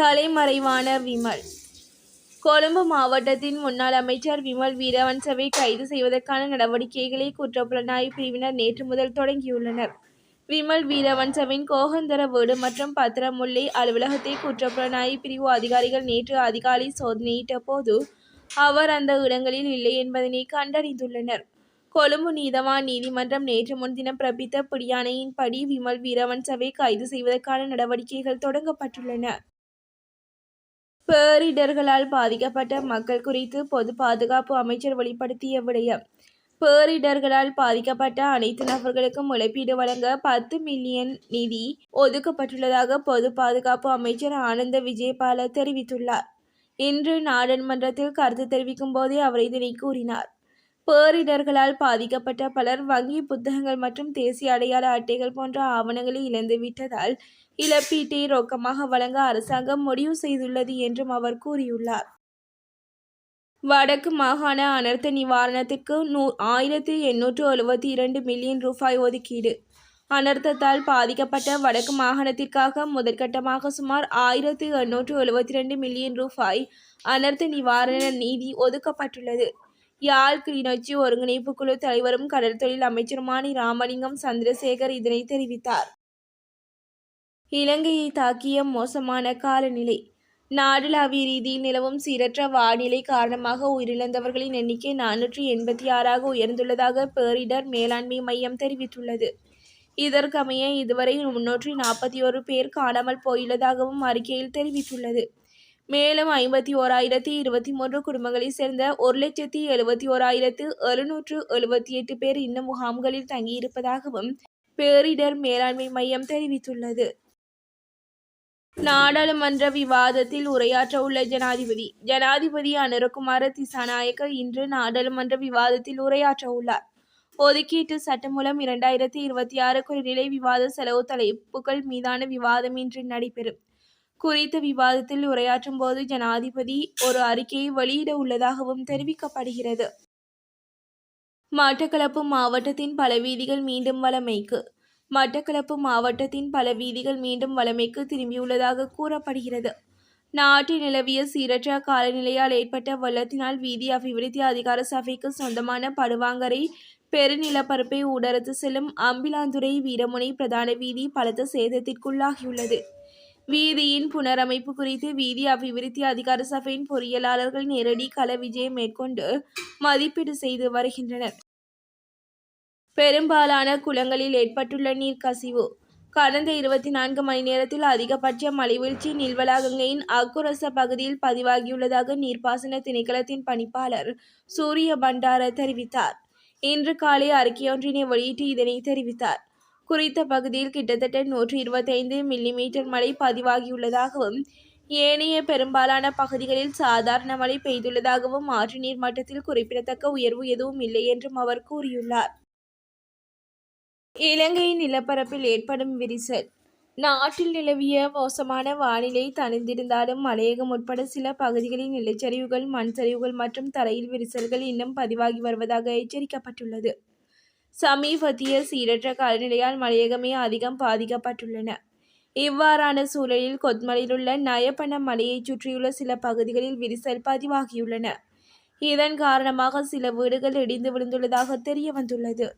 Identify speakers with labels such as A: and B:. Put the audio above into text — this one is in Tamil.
A: தலைமறைவான விமல். கொழும்பு மாவட்டத்தின் முன்னாள் அமைச்சர் விமல் வீரவன்சவை கைது செய்வதற்கான நடவடிக்கைகளை குற்றப்புலனாய்வு பிரிவினர் நேற்று முதல் தொடங்கியுள்ளனர். விமல் வீரவன்சவின் கோகந்தர வீடு மற்றும் பத்திரமுல்லை அலுவலகத்தை குற்றப்புலனாய்வு பிரிவு அதிகாரிகள் நேற்று அதிகாலை சோதனையிட்ட போது அவர் அந்த இடங்களில் இல்லை என்பதனை கண்டறிந்துள்ளனர். கொழும்பு நீதவான் நீதிமன்றம் நேற்று முன்தினம் பிறப்பித்த பிடியாணையின்படி விமல் வீரவன்சவை கைது செய்வதற்கான நடவடிக்கைகள் தொடங்கப்பட்டுள்ளன. பேரிடர்களால் பாதிக்கப்பட்ட மக்கள் குறித்து பொது பாதுகாப்பு அமைச்சர் வெளிப்படுத்திய விடயம். பேரிடர்களால் பாதிக்கப்பட்ட அனைத்து நபர்களுக்கும் இழப்பீடு வழங்க பத்து மில்லியன் நிதி ஒதுக்கப்பட்டுள்ளதாக பொது பாதுகாப்பு அமைச்சர் ஆனந்த விஜயபால தெரிவித்துள்ளார். இன்று நாடாளுமன்றத்தில் கருத்து தெரிவிக்கும் போதே அவர் இதனை கூறினார். பேரிடர்களால் பாதிக்கப்பட்ட பலர் வங்கி புத்தகங்கள் மற்றும் தேசிய அடையாள அட்டைகள் போன்ற ஆவணங்களை இழந்துவிட்டதால் இழப்பீட்டை ரொக்கமாக வழங்க அரசாங்கம் முடிவு செய்துள்ளது என்றும் அவர் கூறியுள்ளார். வடக்கு மாகாண அனர்த்த நிவாரணத்திற்கு நூ ஆயிரத்தி எண்ணூற்று எழுபத்தி இரண்டு மில்லியன் ரூபாய் ஒதுக்கீடு. அனர்த்தத்தால் பாதிக்கப்பட்ட வடக்கு மாகாணத்திற்காக முதற்கட்டமாக சுமார் ஆயிரத்தி எண்ணூற்று எழுபத்தி ரெண்டு மில்லியன் ரூபாய் அனர்த்த நிவாரண நிதி ஒதுக்கப்பட்டுள்ளது. யாழ் கிளிநொச்சி ஒருங்கிணைப்பு குழு தலைவரும் கடல் தொழில் அமைச்சருமான ராமலிங்கம் சந்திரசேகர் இதனை தெரிவித்தார். இலங்கையை தாக்கிய மோசமான காலநிலை. நாடளாவிய ரீதியில் நிலவும் சீரற்ற வானிலை காரணமாக உயிரிழந்தவர்களின் எண்ணிக்கை நானூற்றி எண்பத்தி ஆறாக உயர்ந்துள்ளதாக பேரிடர் மேலாண்மை மையம் தெரிவித்துள்ளது. இதற்கமைய இதுவரை முன்னூற்றி நாற்பத்தி ஒரு பேர் காணாமல் போயுள்ளதாகவும் அறிக்கையில் தெரிவித்துள்ளது. மேலும் ஐம்பத்தி ஓராயிரத்தி இருபத்தி மூன்று குடும்பங்களைச் சேர்ந்த ஒரு லட்சத்தி எழுபத்தி ஓராயிரத்து எழுநூற்று எழுபத்தி எட்டு பேர் இன்னும் முகாம்களில் தங்கியிருப்பதாகவும் பேரிடர் மேலாண்மை மையம் தெரிவித்துள்ளது. நாடாளுமன்ற விவாதத்தில் உரையாற்ற உள்ள ஜனாதிபதி ஜனாதிபதி அனுரகுமார திசாநாயக்க இன்று நாடாளுமன்ற விவாதத்தில் உரையாற்ற உள்ளார். ஒதுக்கீட்டு சட்டமூலம் இரண்டாயிரத்தி இருபத்தி ஆறு குறைநிலை விவாத செலவு தலைப்புகள் மீதான விவாதம் இன்று நடைபெறும். குறித்த விவாதத்தில் உரையாற்றும் போது ஜனாதிபதி ஒரு அறிக்கையை வெளியிட உள்ளதாகவும் தெரிவிக்கப்படுகிறது. மட்டக்களப்பு மாவட்டத்தின் பல வீதிகள் மீண்டும் வளமைக்கு மட்டக்களப்பு மாவட்டத்தின் பல வீதிகள் மீண்டும் வளமைக்கு திரும்பியுள்ளதாக கூறப்படுகிறது. நாட்டில் நிலவிய சீரற்ற காலநிலையால் ஏற்பட்ட வெள்ளத்தினால் வீதி அபிவிருத்தி அதிகார சபைக்கு சொந்தமான படுவாங்கரை பெருநிலப்பரப்பை ஊடறுத்து செல்லும் அம்பிலாந்துறை வீரமுனை பிரதான வீதி பலத்த சேதத்திற்குள்ளாகியுள்ளது. வீதியின் புனரமைப்பு குறித்து வீதி அபிவிருத்தி அதிகார சபையின் பொறியியலாளர்கள் நேரடி கள விஜயம் மேற்கொண்டு மதிப்பீடு செய்து வருகின்றனர். பெரும்பாலான குளங்களில் ஏற்பட்டுள்ள நீர் கசிவு. கடந்த இருபத்தி நான்கு மணி நேரத்தில் அதிகபட்ச மலைவீழ்ச்சி நில்வலாகங்கையின் அக்குரச பகுதியில் பதிவாகியுள்ளதாக நீர்ப்பாசன திணைக்களத்தின் பணிப்பாளர் சூரிய பண்டார தெரிவித்தார். இன்று காலை அறிக்கையொன்றினை வெளியிட்டு இதனை தெரிவித்தார். குறித்த பகுதியில் கிட்டத்தட்ட நூற்றி இருபத்தைந்து மில்லிமீட்டர் மழை பதிவாகியுள்ளதாகவும் ஏனைய பெரும்பாலான பகுதிகளில் சாதாரண மழை பெய்துள்ளதாகவும் ஆற்று நீர் மட்டத்தில் குறிப்பிடத்தக்க உயர்வு எதுவும் இல்லை என்றும் அவர் கூறியுள்ளார். இலங்கையின் நிலப்பரப்பில் ஏற்படும் விரிசல். நாட்டில் நிலவிய மோசமான வானிலை தணிந்திருந்தாலும் மலையகம் உட்பட சில பகுதிகளில் நிலச்சரிவுகள் மண் சரிவுகள் மற்றும் தரையில் விரிசல்கள் இன்னும் பதிவாகி வருவதாக எச்சரிக்கப்பட்டுள்ளது. சமீபத்திய சீரற்ற காலநிலையால் மலையகமே அதிகம் பாதிக்கப்பட்டுள்ளன. இவ்வாறான சூழலில் கொத்மலையிலுள்ள நயப்பன மலையைச் சுற்றியுள்ள சில பகுதிகளில் விரிசல் பதிவாகியுள்ளன. இதன் காரணமாக சில வீடுகள் இடிந்து விழுந்துள்ளதாக தெரிய வந்துள்ளது